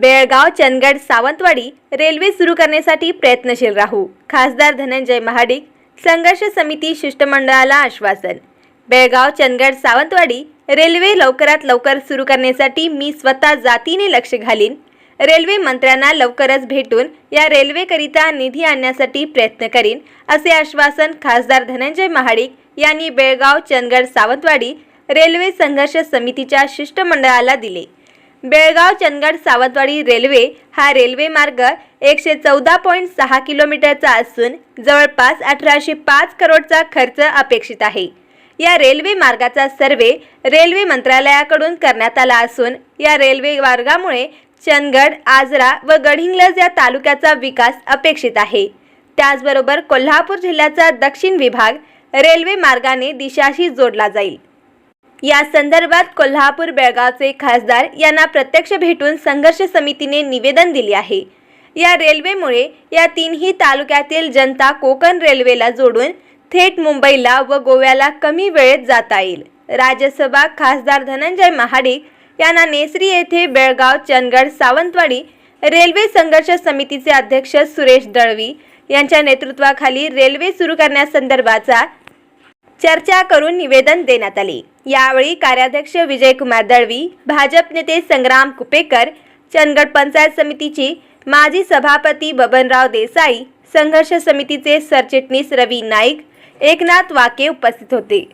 Belgaum Chandgad Sawantwadi railway सुरू करण्यासाठी प्रयत्नशील राहू. खासदार धनंजय महाडिक संघर्ष समिती शिष्टमंडळाला आश्वासन. बेळगाव चंदगड सावंतवाडी रेल्वे लवकरात लवकर सुरू करण्यासाठी मी स्वतः जातीने लक्ष घालीन. रेल्वे मंत्र्यांना लवकरच भेटून या रेल्वेकरिता निधी आणण्यासाठी प्रयत्न करीन असे आश्वासन खासदार धनंजय महाडिक यांनी बेळगाव चंदगड सावंतवाडी रेल्वे संघर्ष समितीच्या शिष्टमंडळाला दिले. बेळगाव चंदगड सावंतवाडी रेल्वे हा रेल्वे मार्ग एकशे चौदा पॉईंट सहा किलोमीटरचा असून जवळपास अठराशे पाच करोडचा खर्च अपेक्षित आहे. या रेल्वे मार्गाचा सर्वे रेल्वे मंत्रालयाकडून करण्यात आला असून या रेल्वे मार्गामुळे चंदगड आजरा व गडहिंग्लज या तालुक्याचा विकास अपेक्षित आहे. त्याचबरोबर कोल्हापूर जिल्ह्याचा दक्षिण विभाग रेल्वे मार्गाने दिशाशी जोडला जाईल. या संदर्भात कोल्हापूर बेळगावचे खासदार यांना प्रत्यक्ष भेटून संघर्ष समितीने निवेदन दिले आहे. या रेल्वेमुळे या तीनही तालुक्यातील जनता कोकण रेल्वेला जोडून थेट मुंबईला व गोव्याला कमी वेळेत जाता येईल. राज्यसभा खासदार धनंजय महाडिक यांना नेसरी येथे बेळगाव चंदगड सावंतवाडी रेल्वे संघर्ष समितीचे अध्यक्ष सुरेश दळवी यांच्या नेतृत्वाखाली रेल्वे सुरू करण्यासंदर्भाचा चर्चा करून निवेदन देण्यात आले. यावेळी कार्याध्यक्ष विजयकुमार दळवी भाजप नेते संग्राम कुपेकर चंदगड पंचायत समितीचे माजी सभापती बबनराव देसाई संघर्ष समितीचे सरचिटणीस रवी नाईक एकनाथ वाके उपस्थित होते.